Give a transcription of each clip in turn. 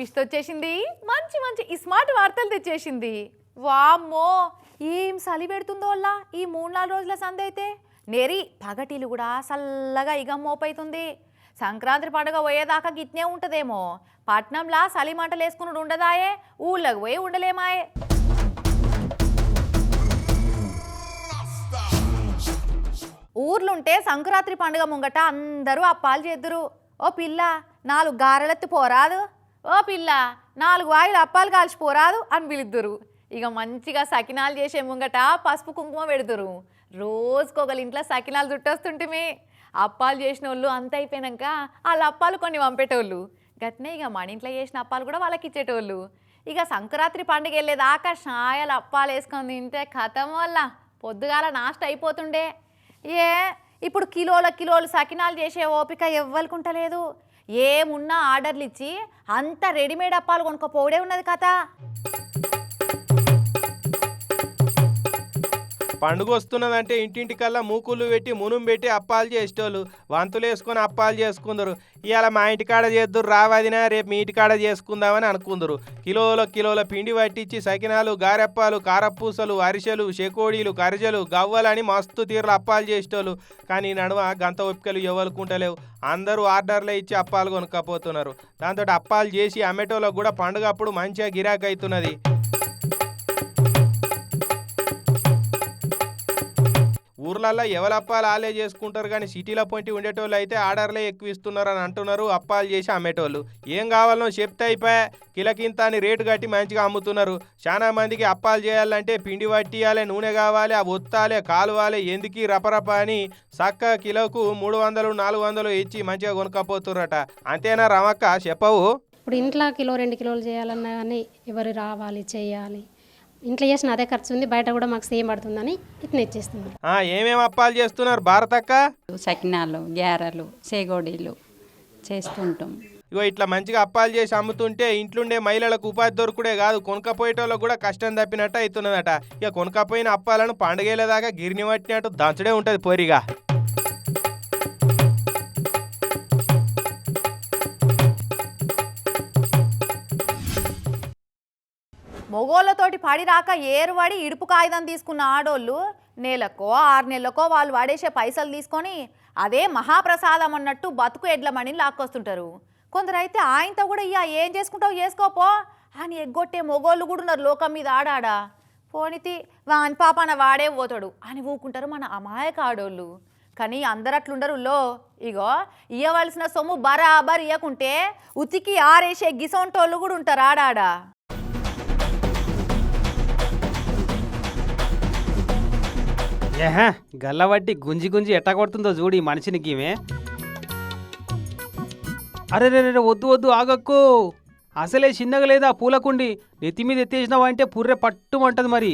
విష్త వచ్చేసింది. మంచి మంచి ఈ స్మార్ట్ వార్తలు తెచ్చేసింది. వామ్మో ఏం చలి పెడుతుందో ఈ మూడు నాలుగు రోజుల సంది అయితే. నెరి పగటిలు కూడా చల్లగా ఇగ మోపైతుంది. సంక్రాంతి పండుగ పోయేదాకా గిట్నే ఉంటదేమో. పట్నంలా చలి మంటలు వేసుకుని ఉండదాయే ఊళ్ళకి పోయి ఉండలేమాయే. ఊర్లుంటే సంక్రాంతి పండుగ ముంగట అందరూ అప్పాలు చేద్దురు. ఓ పిల్ల నాలుగు గారెలెత్తి పోరాదు. ఓ పిల్ల నాలుగు వాయిలు అప్పాలు కాల్చిపోరాదు అని పిలుద్దురు. ఇక మంచిగా సకినాలు చేసే ముంగట పసుపు కుంకుమ పెడుతురు రోజుకొకరి ఇంట్లో సకినాలు చుట్టొస్తుంటిమి. అప్పాలు చేసిన వాళ్ళు అంత అయిపోయినాక వాళ్ళ అప్పాలు కొన్ని పంపేటోళ్ళు. గట్నే ఇక మన ఇంట్లో చేసిన అప్పాలు కూడా వాళ్ళకి ఇచ్చేటోళ్ళు. ఇక సంక్రాంతి పండుగ వెళ్ళేదాకా షాయలు అప్పాలు వేసుకొని తింటే కథం వల్ల పొద్దుగాల నాష్ట అయిపోతుండే. ఏ ఇప్పుడు కిలోల కిలోలు సకినాలు చేసే ఓపిక ఎవ్వరుకుంటలేదు ఏమున్నా ఆర్డర్లు ఇచ్చి అంత రెడీమేడ్ అప్పాలు కొనుక్కోపోవడే ఉన్నది కదా పండుగ వస్తున్నదంటే ఇంటింటికల్లా మూకులు పెట్టి మునుం పెట్టి అప్పాలు చేసేటోళ్ళు. వంతులు వేసుకొని అప్పాలు చేసుకుందరు. ఇవాళ మా ఇంటికాడ చేద్దురు రావదినా రేపు మీ ఇంటికాడ చేసుకుందామని అనుకుందరు. కిలోల కిలోల పిండి పట్టించి సకినాలు గారెప్పాలు కారపూసలు అరిసెలు చెకోడీలు కరిజలు గవ్వలని మస్తు తీరులు అప్పాలు చేసేటోళ్ళు. కానీ నడుమ గంత ఒప్పికలు ఎవరుకుంటలేవు అందరూ ఆర్డర్లే ఇచ్చి అప్పాలు కొనుక్కపోతున్నారు. దాంతో అప్పాలు చేసి అమెటోలో కూడా పండుగ అప్పుడు మంచిగా గిరాకీ అవుతున్నది ఊర్లల్లో ఎవరు అప్పాలు ఆలే చేసుకుంటారు కానీ సిటీలో పొంటి ఉండేటోళ్ళు అయితే ఆర్డర్లే ఎక్కువ ఇస్తున్నారు అని అంటున్నారు అప్పాలు చేసి అమ్మేటోళ్ళు. ఏం కావాలనో చెప్తే అయిపోయా కిలకింత అని రేటు కట్టి మంచిగా అమ్ముతున్నారు. చాలా మందికి అప్పాలు చేయాలంటే పిండి పట్టియాలి నూనె కావాలి ఆ ఒత్తాలి కాలువాలి ఎందుకు రపరప అని చక్క కిలోకు మూడు వందలు నాలుగు వందలు ఇచ్చి మంచిగా కొనుక్కపోతుర్రట. అంతేనా రమక్క? చెప్పవు. ఇప్పుడు ఇంట్లో కిలో రెండు కిలోలు చేయాలన్నా కానీ ఎవరు రావాలి చేయాలి. ఇంట్లో చేసిన అదే ఖర్చు ఉంది బయట కూడా మాకు సేమ్ పడుతుందని ఇట్లా ఇచ్చేస్తున్నారు. ఆ, ఏమేం అప్పాలు చేస్తున్నారు భారతక్క? సకినాలు గ్యారెలు సేగోడీలు చేస్తుంటాం. ఇగో ఇట్లా మంచిగా అప్పాలు చేసి అమ్ముతుంటే ఇంట్లుండే మహిళలకు ఉపాధి దొరుకుడే కాదు కొనుక్కపోయేటోళ్ళకు కూడా కష్టం తప్పినట్టు అవుతున్నదట. ఇక కొనుక్కపోయిన అప్పాలను పండుగేలేదాకా గిరిని పట్టినట్టు దంచడే ఉంటుంది పోరిగా. మొగోళ్ళతోటి పడి రాక ఏరువాడి ఇడుపు కాగితం తీసుకున్న ఆడోళ్ళు నెలకో ఆరు నెలలకో వాళ్ళు వాడేసే పైసలు తీసుకొని అదే మహాప్రసాదం అన్నట్టు బతుకు ఎడ్లమణిని లాక్కొస్తుంటారు. కొందరైతే ఆయనతో కూడా ఇయ్యా ఏం చేసుకుంటావు చేసుకోపో అని ఎగ్గొట్టే మొగోళ్ళు కూడా ఉన్నారు లోకం మీద ఆడాడా. పోనితి వాని పాపాన వాడే పోతాడు అని ఊకుంటారు మన అమాయక ఆడోళ్ళు. కానీ అందరు అట్లుండరు లో ఇగో ఇయ్యవలసిన సొమ్ము బరాబర్ ఇయ్యకుంటే ఉతికి ఆరేసే గిసొంటోళ్ళు కూడా ఉంటారు ఆడాడా. ఏహా గల్లబట్టి గుంజి గుంజి ఎట్ట కొడుతుందో చూడు ఈ మనిషిని ఈమె అరే రే రే, వద్దు వద్దు ఆగక్కు. అసలే చిన్నగా లేదా పూలకుండి. నెత్తి మీద ఎత్తేసినావా అంటే పుర్రె పట్టుమంటది మరి.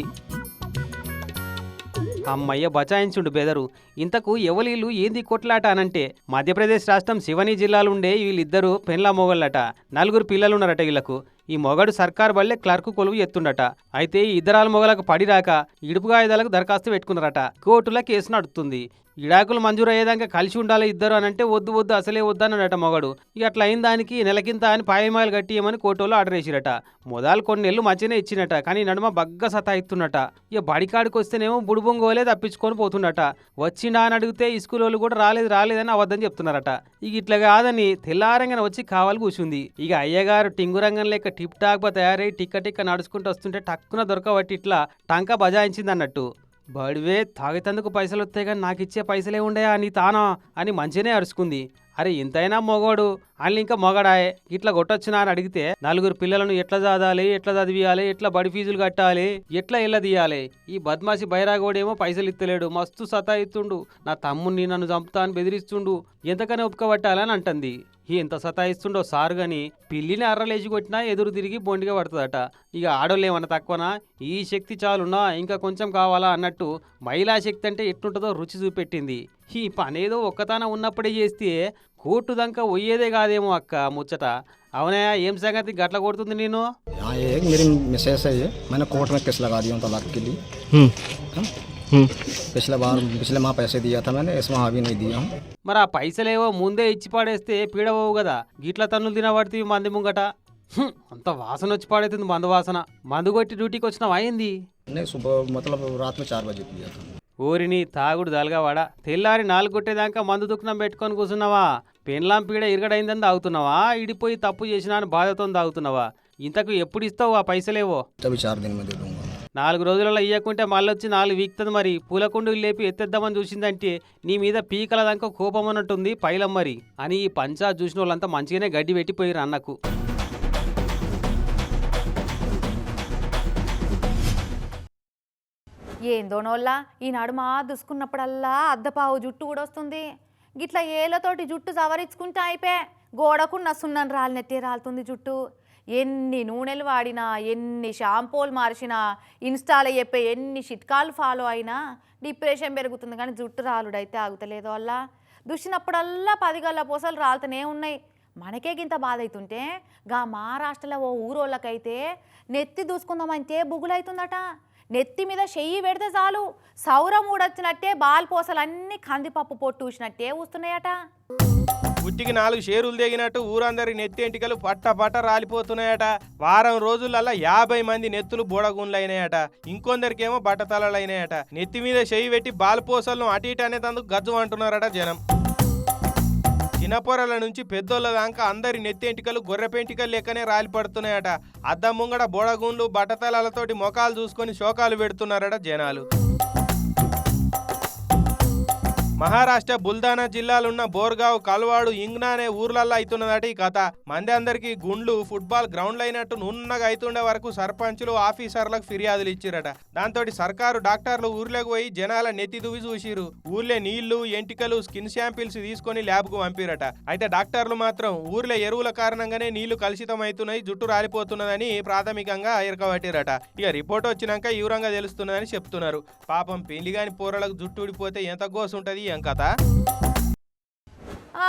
అమ్మయ్య బచాయించుండు బెదరు. ఇంతకు ఎవలీళ్ళు ఏంది కొట్లాట అనంటే మధ్యప్రదేశ్ రాష్ట్రం శివని జిల్లాలో ఉండే వీళ్ళిద్దరూ పెన్లా మొగళ్ళట. నలుగురు పిల్లలున్నారట వీళ్ళకు. ఈ మొగడు సర్కార్ వల్లే క్లర్క్ కొలువు ఎత్తుండట. అయితే ఈ ఇద్దరాల మొగలకు పడిరాక ఇడుపుగాయుధాలకు దరఖాస్తు పెట్టుకున్నారట. కోర్టులో కేసు నడుతుంది విడాకులు మంజూరు అయ్యేదాకా కలిసి ఉండాలి ఇద్దరు అని అంటే వద్దు వద్దు అసలే వద్దు వద్దన్నాడట మొగడు. ఇక అట్లా అయిన దానికి నెలకింత అని పాయమాయలు కట్టియమని కోటోలో ఆర్డర్ వేసిరట. మొదలు కొన్ని నెలలు మధ్యనే ఇచ్చినట కానీ నడుమ బగ్గ సతాయిస్తున్నట. ఇక బడికాడికి వస్తేనేమో బుడుబొంగోలే తప్పించుకొని పోతుండట వచ్చిండా అని అడిగితే ఈ స్కూల్ వాళ్ళు కూడా రాలేదు రాలేదని అబద్ధం చెప్తున్నారట. ఇక ఇట్లా కాదని తెల్లారంగానే వచ్చి కావాలి కూర్చుంది ఇక అయ్యగారు టింగురంగం లెక్క టిప్ టాక్ తయారై టిక్క టిక్క నడుచుకుంటూ వస్తుంటే టక్కున దొరకబట్టి ఇట్లా టంక బజాయించింది అన్నట్టు బడివే తాగేతందుకు పైసలు వస్తాయి కానీ నాకు ఇచ్చే పైసలే ఉండయా నీ తానా? అని మంచిగానే అరుచుకుంది. అరే ఇంతైనా మొగోడు వాళ్ళు ఇంకా మొగడాయే. ఇట్లా కొట్టొచ్చినా అని అడిగితే నలుగురు పిల్లలను ఎట్లా చదవాలి ఎట్లా చదివియాలి ఎట్లా బడి ఫీజులు కట్టాలి ఎట్లా ఇళ్ళ తీయాలి? ఈ బద్మాసి బైరాగోడేమో పైసలు ఇత్తలేడు. మస్తు సతాయిస్తుండు. నా తమ్ముని నన్ను చంపుతా అని బెదిరిస్తుండు. ఎంతకనే ఒప్పుకోబట్టాలని అంటుంది. ఎంత సతాయిస్తుండో సారు గాని పిల్లిని అర్రలేసి కొట్టినా ఎదురు తిరిగి బొండిగా పడుతుందట. ఇక ఆడోళ్ళు ఏమన్నా తక్కువనా? ఈ శక్తి చాలున్నా ఇంకా కొంచెం కావాలా అన్నట్టు మహిళా శక్తి అంటే ఎట్లుంటుందో రుచి చూపెట్టింది. ఈ పనేదో ఒక్కతాన ఉన్నప్పుడే చేస్తే కోర్టు దంకా పోయేదే కాదేమో అక్క ముచ్చట అవునా ఏం సంగతి గట్ల కొడుతుంది నేను हाँ ये है कि मेरी मिसेस है ये मैंने कोर्ट में केस लगा दिया हूँ तलाक के लिए हाँ? पिछले बार पिछले माह पैसे दिया था मैंने इस माह अभी नहीं दिया हूँ మరి ఆ పైసలేవో ముందే ఇచ్చి పడేస్తే పీడవవు కదా గిట్ల తన్నులు తినబడితే మంది ముంగట హ్మ్, అంత వాసన వచ్చి పాడైతుంది మందు వాసన మందు కొట్టి డ్యూటీకి వచ్చినావా అయింది नहीं सुबह मतलब रात में चार बजे पिया था ఊరిని తాగుడు దలగవాడ తెల్లారి నాలుగొట్టేదాకా మందు దుఃఖనం పెట్టుకొని కూర్చున్నావా? పెన్లాం పీడ ఇరగడైందని తాగుతున్నావా? ఇడిపోయి తప్పు చేసినా అని బాధతో తాగుతున్నావా? ఇంతకు ఎప్పుడు ఇస్తావు ఆ పైసలేవో? నాలుగు రోజులలో ఇయ్యకుంటే మళ్ళొచ్చి నాలుగు వీక్తుంది మరి. పూలకుండులు లేపి ఎత్తేద్దామని చూసిందంటే నీ మీద పీకల దాకా కోపం అన్నట్టుంది పైలం మరి. అని ఈ పంచా చూసిన వాళ్ళంతా మంచిగానే గడ్డి పెట్టిపోయారు అన్నకు. ఏందోనోళ్ళ ఈ మా దుసుకున్నప్పుడల్లా అద్దపావు జుట్టు కూడా వస్తుంది. గిట్లా ఏలతోటి జుట్టు సవరించుకుంటే అయిపోయే గోడకు సున్నం రాలినట్టే రాలుతుంది జుట్టు. ఎన్ని నూనెలు వాడినా ఎన్ని షాంపూలు మార్చినా ఇన్స్టాలో చెప్పే ఎన్ని చిట్కాలు ఫాలో అయినా డిప్రెషన్ పెరుగుతుంది కానీ జుట్టు రాలుడైతే ఆగుతలేదు వల్ల దుసినప్పుడల్లా పదిగల్ల పూసలు రాలుతూనే ఉన్నాయి. మనకే గింత బాధ అవుతుంటే గా మహారాష్ట్రలో ఓ ఊరోళ్ళకైతే నెత్తి దూసుకుందామంటే బుగులైతుందట. నెత్తి మీద చెయ్యి పెడితే చాలు. సౌరం ఊడొచ్చినట్టే బాల్పోసలన్నీ కందిపప్పు పొట్టు ఊసినట్టే ఊస్తున్నాయట. ఉట్టికి నాలుగు షేరులు దిగినట్టు ఊరందరి నెత్తి ఎంటికలు పట్ట పట్ట రాలిపోతున్నాయట. వారం రోజులల్లా యాభై మంది నెత్తులు బోడగుండ్లైనాయట. అయినాయట ఇంకొందరికేమో బట్టతలలైనాయట. అయినాయట నెత్తి మీద చెయ్యి పెట్టి బాల్పోసలను అటు ఇటు అనేందుకు గజ్జు అంటున్నారట జనం. చిన్నపొరల నుంచి పెద్దోళ్ళ దాకా అందరి నెత్తి ఎంటికలు లెక్కనే రాలిపడుతున్నాయట. అద్దం ముంగడ బోడగుండ్లు బట్టతలాలతోటి మొఖాలు చూసుకొని శోకాలు పెడుతున్నారట జనాలు. మహారాష్ట్ర బుల్దానా జిల్లాలున్న బోర్గావ్ కల్వాడు ఇంగ్నా అనే ఊర్లల్లో అవుతున్నదట ఈ కథ. మంది అందరికి గుండ్లు ఫుట్బాల్ గ్రౌండ్లు అయినట్టు నున్నగా అవుతుండే వరకు సర్పంచులు ఆఫీసర్లకు ఫిర్యాదులు ఇచ్చిరట. దాంతో సర్కారు డాక్టర్లు ఊర్లోకి పోయి జనాల నెత్తి దువ్వి చూసిరు. ఊర్లే నీళ్ళు ఎంటికలు స్కిన్ శాంపిల్స్ తీసుకొని ల్యాబ్కు పంపిరట. అయితే డాక్టర్లు మాత్రం ఊర్లో ఎరువుల కారణంగానే నీళ్ళు కలుషితం అవుతున్నాయి జుట్టు రాలిపోతున్నదని ప్రాథమికంగా ఎరకబట్టిరట. ఇక రిపోర్ట్ వచ్చినాక ఈవరంగా తెలుస్తున్నదని చెప్తున్నారు. పాపం పెళ్ళి కాని పోరలకు జుట్టు ఊడిపోతే ఎంత గోసు ఉంటుంది ఏం కథ ఆ,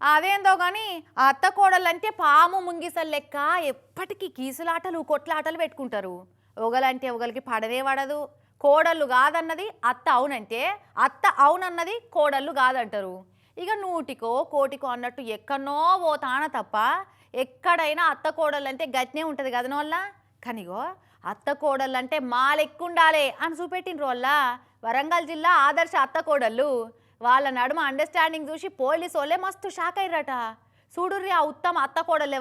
అదేందో కానీ అత్త కోడలంటే పాము ముంగిసలు లెక్క ఎప్పటికీ కీసులాటలు కొట్లాటలు పెట్టుకుంటారు. ఒకలంటే ఒకరికి పడనే పడదు కోడళ్ళు కాదన్నది అత్త అవునంటే అత్త అవునన్నది కోడళ్ళు కాదంటారు. ఇక నూటికో కోటికో అన్నట్టు ఎక్కడనో ఓ తప్ప ఎక్కడైనా అత్త కోడలు అంటే గట్నే ఉంటుంది కదనోళ్ళ కనిగో అత్త కోడళ్ళు అంటే మాలెక్కుండాలే అని చూపెట్టినరు వల్ల వరంగల్ జిల్లా ఆదర్శ అత్త కోడళ్ళు. వాళ్ళ నడుమ అండర్స్టాండింగ్ చూసి పోలీసు వాళ్ళే మస్తు షాక్ అయ్యారట చూడుర్రి ఆ ఉత్తమ అత్త కోడలు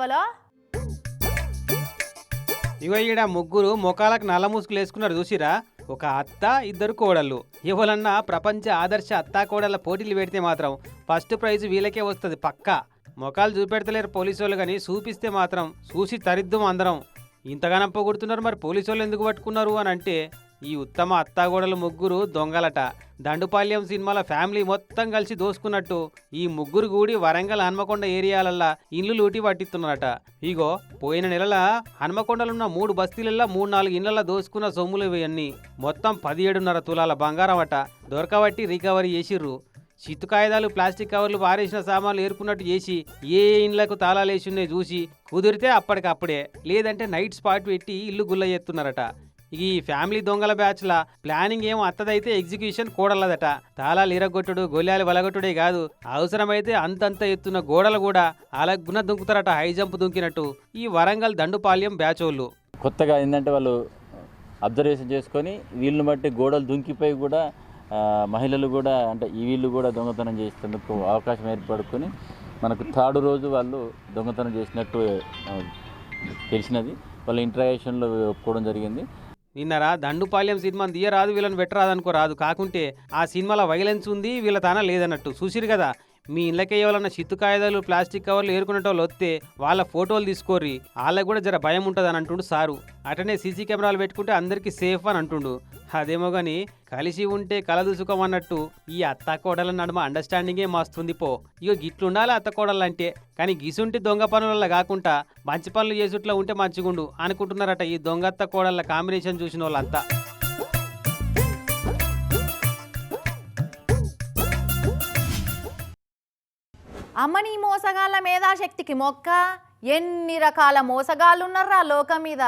ఇగో ఈడ ముగ్గురు ముఖాలకు నల్ల ముసుగులు వేసుకున్నారు చూసిరా? ఒక అత్త ఇద్దరు కోడళ్ళు. ఎవరన్నా ప్రపంచ ఆదర్శ అత్తా కోడళ్ళ పోటీలు పెడితే మాత్రం ఫస్ట్ ప్రైజ్ వీళ్ళకే వస్తుంది పక్కా. ముఖాలు చూపెడతలేరు పోలీసు వాళ్ళు కానీ చూపిస్తే మాత్రం చూసి తరిద్దాం అందరం. ఇంతగానం పొగుడుతున్నారు మరి పోలీసు వాళ్ళు ఎందుకు పట్టుకున్నారు అని అంటే ఈ ఉత్తమ అత్తాగోడలు ముగ్గురు దొంగలట. దండుపాల్యం సినిమాల ఫ్యామిలీ మొత్తం కలిసి దోసుకున్నట్టు ఈ ముగ్గురు కూడి వరంగల్ హన్మకొండ ఏరియాలల్లా ఇండ్లు లూటి పట్టిస్తున్నారట. ఇగో పోయిన నెలల హన్మకొండలున్న మూడు బస్తీలల్లా మూడు నాలుగు ఇండ్లలో దోసుకున్న సొమ్ములు ఇవన్నీ మొత్తం పదిహేడున్నర తులాల బంగారం అట దొరకబట్టి రికవరీ చేసిర్రు. చిత్తు కాగితాలు ప్లాస్టిక్ కవర్లు పారేసిన సామాన్లు ఏరుకున్నట్టు చేసి ఏ ఇండ్లకు తాళాలు వేసి చూసి కుదిరితే అప్పటికప్పుడే. లేదంటే నైట్ స్పాట్ పెట్టి ఇల్లు గుల్ల చేస్తున్నారట. ఈ ఫ్యామిలీ దొంగల బ్యాచ్ల ప్లానింగ్ ఏమో అత్తదైతే ఎగ్జిక్యూషన్ కూడలదట. తాళాలు ఇరగొట్టుడు గొల్లాలు వలగొట్టుడే కాదు అవసరమైతే అంతంత ఎత్తున్న గోడలు కూడా అలగ్గున దుంకుతారట హై జంప్ దుంకినట్టు ఈ వరంగల్ దండుపాల్యం వాళ్ళు కొత్తగా ఏంటంటే వాళ్ళు అబ్జర్వేషన్ చేసుకొని వీళ్ళని బట్టి గోడలు దుంకిపోయి కూడా మహిళలు కూడా అంటే ఈ వీళ్ళు కూడా దొంగతనం చేసేందుకు అవకాశం ఏర్పడుకొని మనకు థర్డ్ రోజు వాళ్ళు దొంగతనం చేసినట్టు తెలిసినది. వాళ్ళ ఇంట్రాగేషన్లో ఒప్పుకోవడం జరిగింది. నిన్నరా దండుపాల్యం సినిమాని తీయరాదు వీళ్ళని పెట్టరాదనుకో రాదు. కాకుంటే ఆ సినిమాలో వైలెన్స్ ఉంది వీళ్ళ తాన లేదన్నట్టు. చూసిరు కదా మీ ఇళ్ళకే ఎవరన్నా చిత్తు కాగితాలు ప్లాస్టిక్ కవర్లు ఏరుకునేటోళ్ళు వస్తే వాళ్ళ ఫోటోలు తీసుకోర్రి. వాళ్ళకు కూడా జర భయం ఉంటుంది అని అంటుండు సారు. అటనే సీసీ కెమెరాలు పెట్టుకుంటే అందరికీ సేఫ్ అని అంటుండు. అదేమో కానీ కలిసి ఉంటే కలదుసుకం అన్నట్టు ఈ అత్త కోడల నడుమ అండర్స్టాండింగే మస్తుంది పో. ఇక గిట్లుండాలి అత్త కోడలు అంటే కానీ గిసుంటి దొంగ పనుల కాకుండా మంచి పనులు చేసుట్లా ఉంటే మంచిగుండు అనుకుంటున్నారట ఈ దొంగ అత్త కోడళ్ళ కాంబినేషన్ చూసిన వాళ్ళంతా అమ్మని మోసగాళ్ళ మేధాశక్తికి మొక్క? ఎన్ని రకాల మోసగాళ్ళున్నారా లోకం మీద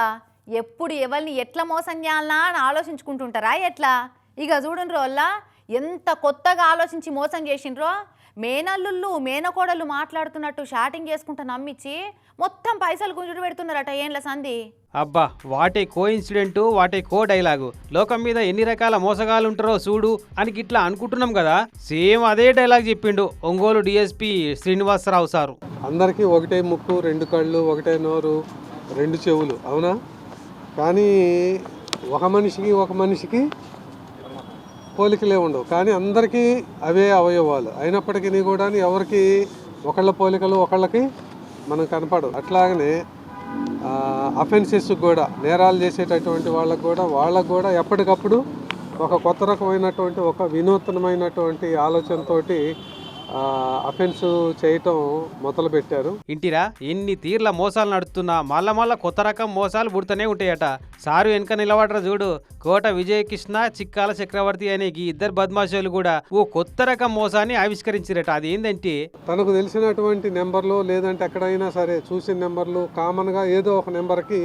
ఎప్పుడు ఎవరిని ఎట్లా మోసం చేయాలనా అని ఆలోచించుకుంటుంటారా ఎట్లా? ఇక చూడండి రోల్లా ఎంత కొత్తగా ఆలోచించి మోసం చేసిండ్రో? మేనల్లుళ్ళు మేనకోడళ్ళు మాట్లాడుతున్నట్టు షాటింగ్ చేసుకుంటా నమ్మించి మొత్తం పైసలు గుంజుడు పెడుతున్నారట ఏండ్ల సంధి. అబ్బా what a coincidence what a co dialogue. లోకం మీద ఎన్ని రకాల మోసగాళ్ళు ఉంటారో చూడు అని గిట్లా అనుకుంటున్నాం కదా సేమ్ అదే డైలాగ్ చెప్పిండు ఒంగోలు డిఎస్పి శ్రీనివాసరావు సారు. అందరికీ ఒకటే ముక్కు రెండు కళ్ళు ఒకటే నోరు రెండు చెవులు అవునా? కానీ ఒక మనిషికి ఒక మనిషికి పోలికలే ఉండవు. కానీ అందరికీ అవే అవయవాలు. అయినప్పటికీ కూడా ఎవరికి ఒకళ్ళ పోలికలు ఒకళ్ళకి మనం కనపడదు అట్లాగనే అఫెన్సెస్ కూడా నేరాలు చేసేటటువంటి వాళ్ళకు కూడా వాళ్ళకు కూడా ఎప్పటికప్పుడు ఒక కొత్త రకమైనటువంటి ఒక వినూత్నమైనటువంటి ఆలోచనతోటి అఫెన్స్ చేయటం మొదలుపెట్టారు. ఇంటిరా ఎన్ని తీర్ల మోసాలు నడుస్తున్నా మళ్ళా మళ్ళా కొత్త రకం మోసాలు పుడుతూనే ఉంటాయట. సారు వెనక నిలబడరా చూడు కోట విజయకృష్ణ చిక్కాల చక్రవర్తి అనే ఈ ఇద్దరు బద్మాషులు కూడా ఓ కొత్త రకం మోసాన్ని ఆవిష్కరించారట. అది ఏంటంటే తనకు తెలిసినటువంటి నెంబర్లు లేదంటే ఎక్కడైనా సరే చూసిన నెంబర్లు కామన్గా ఏదో ఒక నెంబర్కి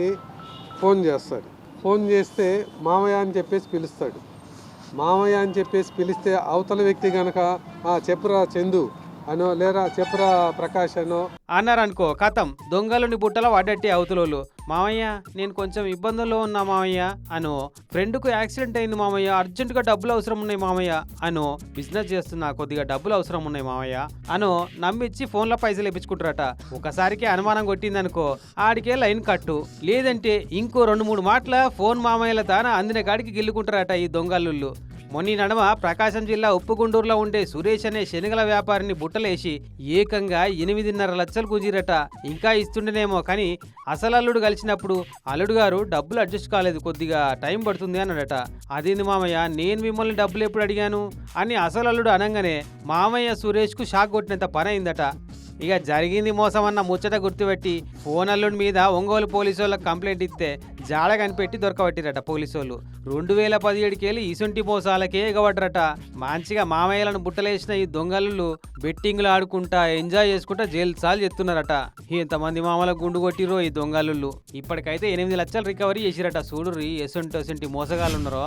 ఫోన్ చేస్తాడు. ఫోన్ చేస్తే మామయ్య అని చెప్పేసి పిలుస్తాడు. మామయ్య అని చెప్పేసి పిలిస్తే అవతల వ్యక్తి గనక చెప్పురా చందు అనో లేరా చెప్పురా ప్రకాష్ అనో. అన్నారనుకో కథం. దొంగలుని బుట్టలో పడ్డట్టే అవతలోళ్ళు. మామయ్య నేను కొంచెం ఇబ్బందుల్లో ఉన్నా మామయ్య అను. ఫ్రెండ్కు యాక్సిడెంట్ అయింది మామయ్య అర్జెంటుగా డబ్బులు అవసరం ఉన్నాయి మామయ్య అను. బిజినెస్ చేస్తున్నా కొద్దిగా డబ్బులు అవసరం ఉన్నాయి మామయ్య అను. నమ్మిచ్చి ఫోన్లో పైసలు ఇప్పించుకుంటారట. ఒకసారికి అనుమానం కొట్టిందనుకో ఆడికే లైన్ కట్టు. లేదంటే ఇంకో రెండు మూడు మాటల ఫోన్ మామయ్యల తాన అందిన కాడికి గిల్లుకుంటారట ఈ దొంగల్లుళ్ళు మొన్న ఈ నడమ ప్రకాశం జిల్లా ఉప్పుగుండూరులో ఉండే సురేష్ అనే శనగల వ్యాపారిని బుట్టలేసి ఏకంగా ఎనిమిదిన్నర లక్షలు గుంజిరట ఇంకా ఇస్తుండేనేమో కానీ అసలు అల్లుడు కలిసినప్పుడు అల్లుడు గారు డబ్బులు అడ్జస్ట్ కాలేదు కొద్దిగా టైం పడుతుంది అన్నాడట. అదేంది మామయ్య నేను మిమ్మల్ని డబ్బులు ఎప్పుడు అడిగాను? అని అసలు అల్లుడు అనగానే మామయ్య సురేష్కు షాక్ కొట్టినంత పని అయిందట ఇక జరిగింది మోసం అన్న ముచ్చట గుర్తుపెట్టి ఫోన్ అల్లుడి మీద ఒంగోలు పోలీసు వాళ్ళకి కంప్లైంట్ ఇస్తే జాడ కనిపెట్టి దొరకబట్టిరట పోలీసు వాళ్ళు రెండు వేల పదిహేడుకెళ్ళి ఇసుంటి మోసాలకే ఎగబడ్డరట మంచిగా మామయ్యలను బుట్టలేసిన ఈ దొంగలు బెట్టింగ్లు ఆడుకుంటా ఎంజాయ్ చేసుకుంటా జైలు సార్లు చెప్తున్నారట. ఎంతమంది మామలకు గుండు కొట్టిరో ఈ దొంగలు ఇప్పటికైతే ఎనిమిది లక్షలు రికవరీ చేసిరట. చూడుర్రి ఎసొంటి ఎసొంటి మోసగాళ్ళు ఉన్నారో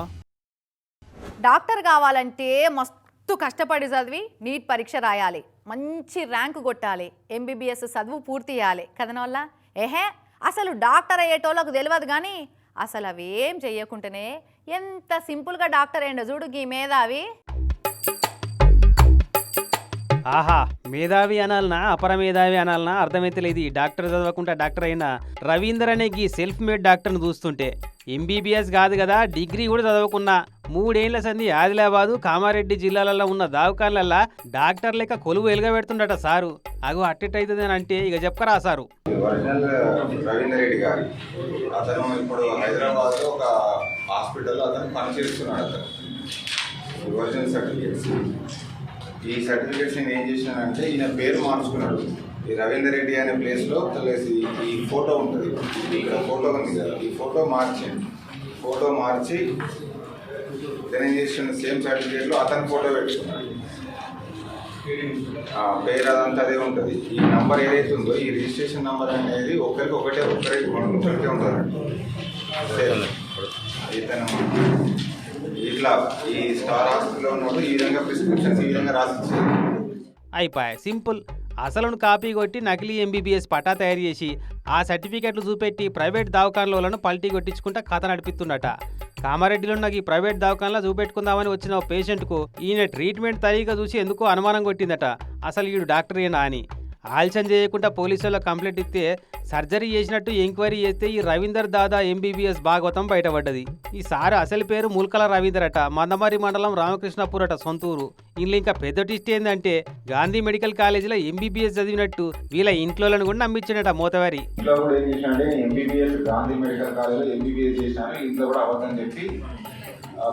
డాక్టర్ కావాలంటే మస్తు కష్టపడి చదివి నీట్ పరీక్ష రాయాలి. మంచి ర్యాంకు కొట్టాలి. ఎంబీబీఎస్ చదువు పూర్తి చేయాలి. కథనవల్ల ఏహే అసలు డాక్టర్ అయ్యేటోళ్ళకు తెలియదు కానీ అసలు అవేం చెయ్యకుంటేనే ఎంత సింపుల్గా డాక్టర్ అయ్యిండో చూడు గీ మేధావి. ఆహా మేధావి అనాలనా అపర మేధావి అనాలనా? అర్థమైతలేదు. ఈ డాక్టర్ చదవకుండా డాక్టర్ అయినా రవీందర్ అనే గీ సెల్ఫ్ మేడ్ డాక్టర్ని చూస్తుంటే. ఎంబీబీఎస్ కాదు కదా డిగ్రీ కూడా చదవకున్నా. మూడేళ్ళ సంధి ఆదిలాబాదు కామారెడ్డి జిల్లాలలో ఉన్న దావకాన్లల్లా డాక్టర్ లెక్క కొలువు వెలుగబెడుతుండట సారు. అగో అట్టెట్టయితుంది అని అంటే ఇక చెప్పరా సారు ఒరిజినల్ రెడ్డి గారు అతను ఇప్పుడు హైదరాబాద్లో ఒక హాస్పిటల్లో అతను పనిచేస్తున్నాడు అతను. Original certificates. ఈ సర్టిఫికేట్స్ నేను ఏం చేసినానంటే ఈయన పేరు మార్చుకున్నాడు. ఈ రవీందర్ రెడ్డి అనే ప్లేస్లో తెలిసి ఈ ఫోటో ఉంటుంది. ఇక్కడ ఫోటో ఉంది కదా. ఈ ఫోటో మార్చండి. ఫోటో మార్చి ఇతను ఏం చేసిన సేమ్ సర్టిఫికేట్లో అతని ఫోటో పెట్టుకున్నాడు. పేరు అదంతా అదే ఉంటుంది. ఈ నంబర్ ఏదైతే ఉందో ఈ రిజిస్ట్రేషన్ నంబర్ అనేది ఒకరికి ఒకటే ఒకరికి ఒకటే ఉంటుందండి ఇతను ఇట్లా ఈ స్టార్ హాస్పిటల్లో ఉన్నప్పుడు ఈ విధంగా ప్రిస్క్రిప్షన్స్ ఈ విధంగా రాసిచ్చేది అయిపోయాయి. సింపుల్. అసలును కాపీ కొట్టి నకిలీ ఎంబీబీఎస్ పటా తయారు చేసి ఆ సర్టిఫికెట్లు చూపెట్టి ప్రైవేట్ దవాఖానలను పల్టీ కొట్టించుకుంటా కథ నడిపిస్తుండట కామారెడ్డిలో ఉన్న ఈ ప్రైవేట్ దవాఖానలో చూపెట్టుకుందామని వచ్చిన ఓ పేషెంట్కు ఈయన ట్రీట్మెంట్ తరీగా చూసి ఎందుకో అనుమానం కొట్టిందట. అసలు ఈడు డాక్టరేనా అని. ఆలస్యం చేయకుండా పోలీసుల్లో కంప్లైంట్ ఇస్తే సర్జరీ చేసినట్టు ఎంక్వైరీ చేస్తే ఈ రవీందర్ దాదా ఎంబీబీఎస్ భాగవతం బయటపడ్డది. ఈ సారు అసలు పేరు ముల్కల రవీందర్ అట. మందమారి మండలం రామకృష్ణపూర్ అట సొంతూరు. ఇందులో ఇంకా పెద్ద టిస్ట్ ఏంటంటే గాంధీ మెడికల్ కాలేజీలో ఎంబీబీఎస్ చదివినట్టు వీళ్ళ ఇంట్లోలను కూడా నమ్మించినట మోతవారి. ఇంట్లో కూడా ఏం చేసినంటే ఎంబీబీఎస్ గాంధీ మెడికల్ ఎంబీబీఎస్ చేసినాను ఇంట్లో కూడా అబద్ధం చెప్పి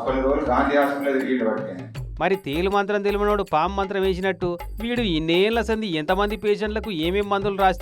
కొన్ని రోజులు గాంధీ హాస్పిటల్ తిరిగి పట్టుకుని మరి తేలు మంత్రం తెలివినోడు పాము మంత్రం వేసినట్టు వీడు ఇన్నేళ్ళ సంది ఎంతమంది పేషెంట్లకు ఏమేం మందులు రాసి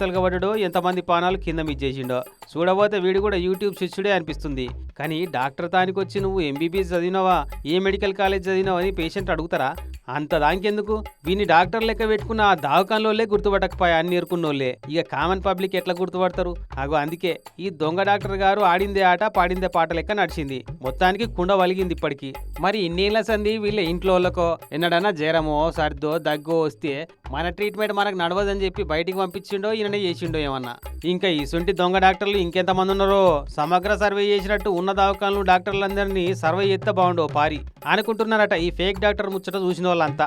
ఎంతమంది పానాలు కింద మిచ్చేసిండో చూడబోతే వీడు కూడా యూట్యూబ్ శిష్యుడే అనిపిస్తుంది. కానీ డాక్టర్ తానికి వచ్చి నువ్వు ఎంబీబీఎస్ చదివినావా ఏ మెడికల్ కాలేజ్ చదివినావా అని పేషెంట్ అడుగుతారా? అంత దానికెందుకు? వీని డాక్టర్ లెక్క పెట్టుకున్న ఆ దావకంలోలే గుర్తుపట్టకపోయా అన్ని నేర్కున్నోళ్ళే ఇక కామన్ పబ్లిక్ ఎట్లా గుర్తుపడతారు? అగో అందుకే ఈ దొంగ డాక్టర్ గారు ఆడిందే ఆట పాడిందే పాట లెక్క నడిచింది. మొత్తానికి కుండ వలిగింది ఇప్పటికి. మరి ఇన్నేళ్ళ సంది వీళ్ళ ఇంట్లో వాళ్ళకో ఎన్నడన్నా జ్వరమో సర్దో దగ్గో వస్తే మన ట్రీట్మెంట్ మనకు నడవదని చెప్పి బయటికి పంపించిండో ఈయననే చేసిండో ఏమన్నా? ఇంకా ఇసుంటి దొంగ డాక్టర్లు ఇంకెంతమంది ఉన్నారో? సమగ్ర సర్వే చేసినట్టు ఉన్న దావకాలను డాక్టర్లందరినీ సర్వే చేస్తే బాగుండో పారి. అనుకుంటున్నారట ఈ ఫేక్ డాక్టర్ ముచ్చట చూసిన వాళ్ళంతా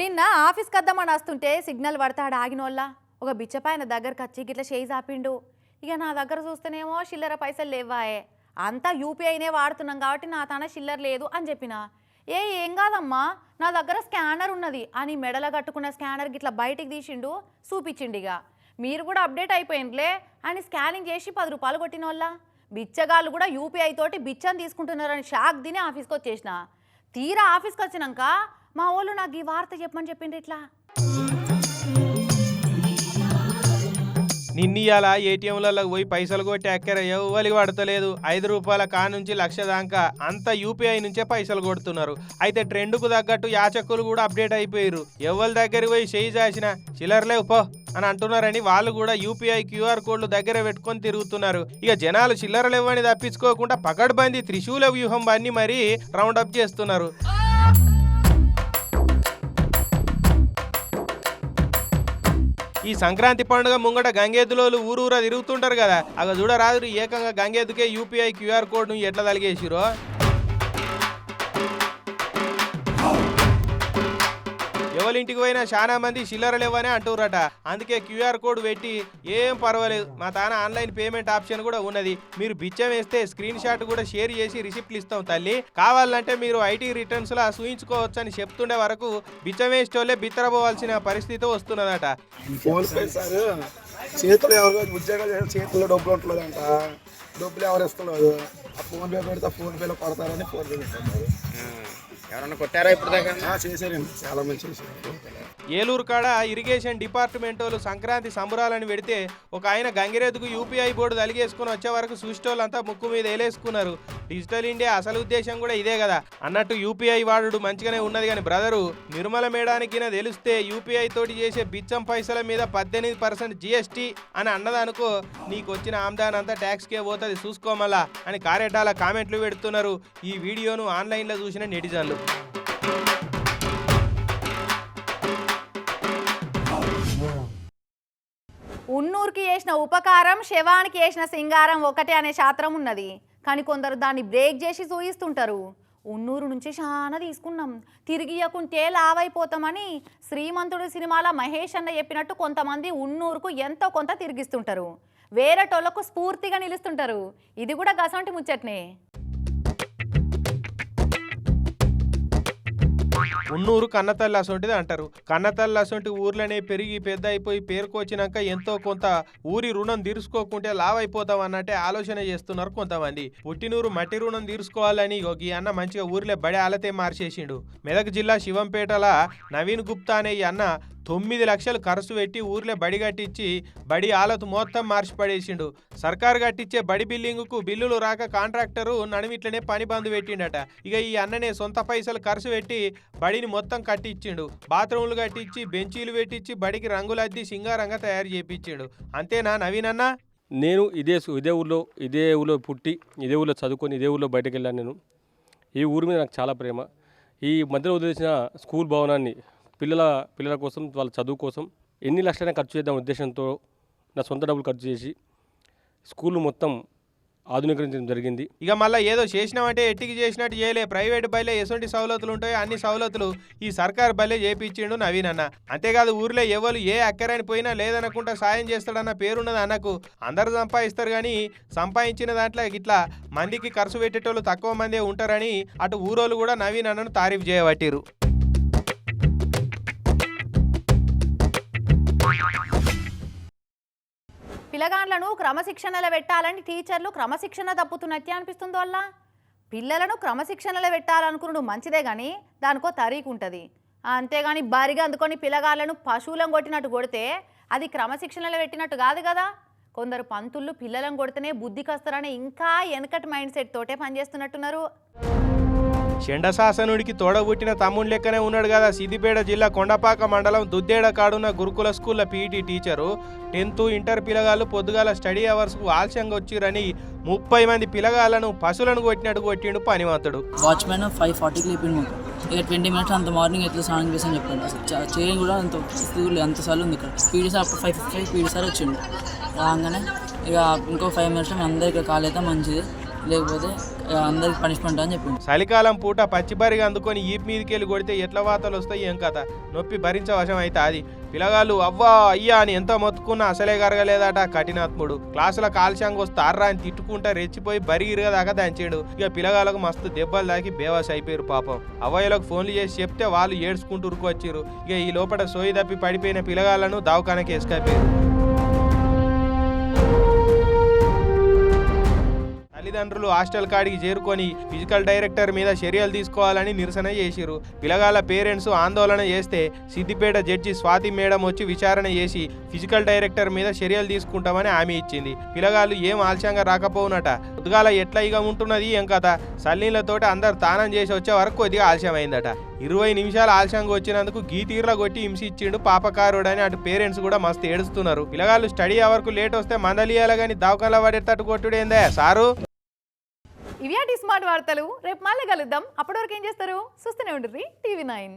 నిన్న ఆఫీస్కి వద్దామని వస్తుంటే సిగ్నల్ పడతాడు ఆగినోళ్ళ. ఒక బిచ్చపాయన దగ్గరకు వచ్చి గిట్ల చేయి చాపిండు. ఇక నా దగ్గర చూస్తేనేమో చిల్లర పైసలు లేవాయే అంతా యూపీఐనే వాడుతున్నాం కాబట్టి నా తన చిల్లర లేదు అని చెప్పిన. ఏ ఏం కాదమ్మా? నా దగ్గర స్కానర్ ఉన్నది. అని మెడల కట్టుకున్న స్కానర్ గిట్ల బయటికి తీసిండు చూపించిండు ఇక. మీరు కూడా అప్డేట్ అయిపోయిందిలే అని స్కానింగ్ చేసి పది రూపాయలు కొట్టిన వాళ్ళ బిచ్చగాళ్ళు కూడా యూపీఐ తోటి బిచ్చని తీసుకుంటున్నారని షాక్ తిని ఆఫీస్కి వచ్చేసిన. తీరా ఆఫీస్కి వచ్చినాక మా వాళ్ళు నాకు ఈ వార్త చెప్పమని చెప్పిండ్రు ఇట్లా. నిన్నీయాల ఏటీఎంలలో పోయి పైసలు కొట్టి ఎక్కర ఎవ్వరికి పడతలేదు. ఐదు రూపాయల కా నుంచి లక్ష దాకా అంత యూపీఐ నుంచే పైసలు కొడుతున్నారు. అయితే ట్రెండ్కు తగ్గట్టు యాచకులు కూడా అప్డేట్ అయిపోయారు ఎవరి దగ్గరికి పోయి చేయి చాసిన చిల్లరలేవు పో అని అంటున్నారని వాళ్ళు కూడా యూపీఐ క్యూఆర్ కోడ్లు దగ్గర పెట్టుకొని తిరుగుతున్నారు. ఇక జనాలు చిల్లరలేవని తప్పించుకోకుండా పకడ్బందీ త్రిశూల వ్యూహం అన్ని మరీ రౌండ్ అప్ చేస్తున్నారు. ఈ సంక్రాంతి పండుగ ముంగట గంగేదులోలు ఊరూరా తిరుగుతుంటారు కదా. అగ చూడరాదు ఏకంగా గంగేదుకే యూపీఐ క్యూఆర్ కోడ్ను ఎట్లా తలిగేసిరో ఎవరింటికి పోయినా చాలా మంది చిల్లర లేవనే అంటుర్రట. అందుకే క్యూఆర్ కోడ్ పెట్టి ఏం పర్వాలేదు. మా తాన ఆన్లైన్ పేమెంట్ ఆప్షన్ కూడా ఉన్నది. మీరు బిచ్చం వేస్తే స్క్రీన్ షాట్ కూడా షేర్ చేసి రిసిప్ట్లు ఇస్తాం తల్లి. కావాలంటే మీరు ఐటీ రిటర్న్స్ లా సూయించుకోవచ్చు అని చెప్తుండే వరకు బిచ్చం వేసేటోళ్ళే బిత్తరపోవాల్సిన పరిస్థితి వస్తున్నదట. చేతులు ఎవరు ఉద్యోగాలు చేతుల్లో డబ్బులు డబ్బులు ఎవరు ఇస్తలేదు ఆ ఫోన్ పే పెడితే ఫోన్ పేలో కొడతారని ఫోన్ పే ఎవరన్నా కొట్టారా ఇప్పుడు దాకా చేశారండి. చాలా మంది చేశారు. ఏలూరు కాడ ఇరిగేషన్ డిపార్ట్మెంట్ వాళ్ళు సంక్రాంతి సంబరాలని పెడితే ఒక ఆయన గంగిరెద్దుకు యూపీఐ బోర్డు తలిగేసుకుని వచ్చే వరకు చూసేటోళ్ళంతా ముక్కు మీద వేలేసుకున్నారు డిజిటల్ ఇండియా అసలు ఉద్దేశం కూడా ఇదే కదా. అన్నట్టు యూపీఐ వాడుడు మంచిగానే ఉన్నది కానీ బ్రదరు నిర్మల మేడానికి తెలిస్తే యూపీఐ తోటి చేసే బిచ్చం పైసల మీద పద్దెనిమిది పర్సెంట్ జిఎస్టీ అని అన్నదనుకో నీకు వచ్చిన ఆమ్దాన్ అంతా ట్యాక్స్కే పోతుంది చూసుకోమల్లా అని కారెటాల కామెంట్లు పెడుతున్నారు ఈ వీడియోను ఆన్లైన్లో చూసిన నెటిజన్లు. ఉన్నూరుకి చేసిన ఉపకారం శవానికి చేసిన సింగారం ఒకటే అనే శాస్త్రం ఉన్నది. కానీ కొందరు దాన్ని బ్రేక్ చేసి చూయిస్తుంటారు. ఉన్నూరు నుంచి చాలా తీసుకున్నాం. తిరిగి ఇవ్వకుంటే లావైపోతామని శ్రీమంతుడు సినిమాలో మహేష్ అన్న చెప్పినట్టు కొంతమంది ఉన్నూరుకు ఎంతో కొంత తిరిగిస్తుంటారు. వేరేటోళ్ళకు స్ఫూర్తిగా నిలుస్తుంటారు. ఇది కూడా గసంటి ముచ్చట్నే. ఉన్నూరు కన్నతల్లి అసొంటిది అంటారు. కన్నతల్లి అసొంటి ఊర్లోనే పెరిగి పెద్ద అయిపోయి పేరుకొచ్చినాక ఎంతో కొంత ఊరి రుణం తీర్చుకోకుంటే లావైపోతాం అన్నట్టే ఆలోచన చేస్తున్నారు కొంతమంది. పుట్టినూరు మట్టి రుణం తీర్చుకోవాలని ఒక ఈ అన్న మంచిగా ఊర్లో బడి ఆలతే మార్చేసిండు. మెదక్ జిల్లా శివంపేటల నవీన్ గుప్తా అనే ఈ అన్న తొమ్మిది లక్షలు ఖర్చు పెట్టి ఊర్లో బడి కట్టించి బడి ఆలతు మొత్తం మార్చి పడేసిండు సర్కారు కట్టించే బడి బిల్డింగుకు బిల్లులు రాక కాంట్రాక్టరు నడిమిట్లనే పని బంద్ పెట్టిండట. ఇక ఈ అన్ననే సొంత పైసలు ఖర్చు పెట్టి బడిని మొత్తం కట్టించిండు. బాత్రూములు కట్టించి బెంచీలు పెట్టించి బడికి రంగులద్ది సింగారంగా తయారు చేపించిండు. అంతేనా నవీన్ అన్న నేను ఇదే ఇదే ఊళ్ళో ఇదే ఊళ్ళో పుట్టి ఇదే ఊళ్ళో చదువుకొని ఇదే ఊళ్ళో బయటకు వెళ్ళాను నేను. ఈ ఊరి మీద నాకు చాలా ప్రేమ. ఈ మధ్యలో వదిలేసిన స్కూల్ భవనాన్ని పిల్లల పిల్లల కోసం వాళ్ళ చదువు కోసం ఎన్ని లక్షలైనా ఖర్చు చేద్దాం ఉద్దేశంతో నా సొంత డబ్బులు ఖర్చు చేసి స్కూల్ మొత్తం ఆధునీకరించడం జరిగింది. ఇక మళ్ళీ ఏదో చేసినామంటే ఎట్టికి చేసినట్టు చేయలే. ప్రైవేట్ బయలే ఎటువంటి సవలతులు ఉంటాయో అన్ని సవలతులు ఈ సర్కార్ బయలే చేపించిండు నవీన్ అన్న. అంతేకాదు ఊర్లో ఎవరు ఏ అక్కరని పోయినా లేదనకుండా సాయం చేస్తాడన్న పేరున్నది అన్నకు అందరు సంపాదిస్తారు కానీ సంపాదించిన దాంట్లో ఇట్లా మందికి ఖర్చు పెట్టేటోళ్ళు తక్కువ మందే ఉంటారని అటు ఊరోళ్ళు కూడా నవీన్ అన్నను తారీఫ్ చేయబట్టిరు పిల్లగాండ్లను క్రమశిక్షణలో పెట్టాలని టీచర్లు క్రమశిక్షణ తప్పుతున్నట్టే అనిపిస్తుంది వల్ల పిల్లలను క్రమశిక్షణలో పెట్టాలనుకున్నాడు మంచిదే కానీ దానికో తరీకు ఉంటుంది అంతేగాని బరిగా అందుకొని పిల్లగాళ్ళను పశువులను కొట్టినట్టు కొడితే అది క్రమశిక్షణలో పెట్టినట్టు కాదు కదా. కొందరు పంతుళ్ళు పిల్లలను కొడితేనే బుద్ధికి వస్తారని ఇంకా వెనకటి మైండ్ సెట్ తోటే పనిచేస్తున్నట్టున్నారు. చెండశాసనుడికి తోడబుట్టిన తమ్ముడు లెక్కనే ఉన్నాడు కదా. సిద్దిపేట జిల్లా కొండపాక మండలం దుద్దేడ కాడున్న గురుకుల స్కూల్ల పీఈటీ టీచరు. టెన్త్ ఇంటర్ పిల్లగాళ్ళు పొద్దుగాల స్టడీ అవర్స్కు ఆలస్యంగా వచ్చిరని ముప్పై మంది పిల్లగాళ్ళను పశువులను కొట్టినట్టు కొట్టిండు పనివంతుడు వాచ్మెన్ ఫైవ్ ఫార్టీకి లేపిండు ఇక ట్వంటీ మినిట్స్ అంత మార్నింగ్ ఎట్లా స్నానం చేసి అని చెప్పాను చేయని కూడా అంత స్కూల్ అంత సార్లు ఉంది ఇక్కడ. పీడీ సార్ అప్పుడు five fifty five PD sir వచ్చిండు. రాగానే ఇక ఇంకో ఫైవ్ మినిట్స్ అందరికీ కాలేదా మంచిది. లేకపోతే అందరికి పనిష్మెంట్ అని చెప్పింది చలికాలం పూట పచ్చిబరిగా అందుకొని ఈప్ మీదకి వెళ్ళి కొడితే ఎట్ల వాతలు వస్తాయి ఏం కథ? నొప్పి భరించవశం అయితే అది పిల్లగాళ్ళు అవ్వా అయ్యా అని ఎంత మొత్తుకున్నా అసలే కరగలేదట కఠినాత్ముడు. క్లాసుల కాల్షంగా వస్తారా అని తిట్టుకుంటా రెచ్చిపోయి బరిగిరిగా దాకా దంచాడు. ఇక పిల్లగాళ్ళకు మస్తు దెబ్బలు దాకి బేవాస్ అయిపోయారు పాపం. అవ్వయ్యలకు ఫోన్లు చేసి చెప్తే వాళ్ళు ఏడ్చుకుంటూ ఉరుకొచ్చారు ఇక ఈ లోపల సోయి తప్పి పడిపోయిన పిల్లగాళ్ళను దవాఖానకి వేసుకపోయారు తల్లిదండ్రులు హాస్టల్ కాడికి చేరుకొని ఫిజికల్ డైరెక్టర్ మీద చర్యలు తీసుకోవాలని నిరసన చేసిరు పిల్లగాళ్ళ పేరెంట్స్ ఆందోళన చేస్తే సిద్దిపేట జడ్జి స్వాతి మేడం వచ్చి విచారణ చేసి ఫిజికల్ డైరెక్టర్ మీద చర్యలు తీసుకుంటామని హామీ ఇచ్చింది. పిల్లగాళ్ళు ఏం ఆలస్యంగా రాకపోవునట? ఉద్గాల ఎట్లా ఇక ఉంటున్నది ఏం కథ? సల్లీలతోటి అందరు తానం చేసి వచ్చే వరకు కొద్దిగా ఆలస్యమైందట. ఇరవై నిమిషాలు ఆలస్యంగా వచ్చినందుకు గీతీర్ల కొట్టి హింసి ఇచ్చిండు పాపకారుడని అటు పేరెంట్స్ కూడా మస్తు ఏడుస్తున్నారు. పిల్లగాళ్ళు స్టడీ అవర్కు లేట్ వస్తే మందలియాల కానీ దవకంలో పడేటట్టు కొట్టుడేందే? సారు? ఇవి స్మార్ట్ వార్తలు. రేపు మళ్ళీ కలుద్దాం. అప్పటి వరకు ఏం చేస్తారు? చూస్తూనే ఉంటుంది టీవీ నైన్.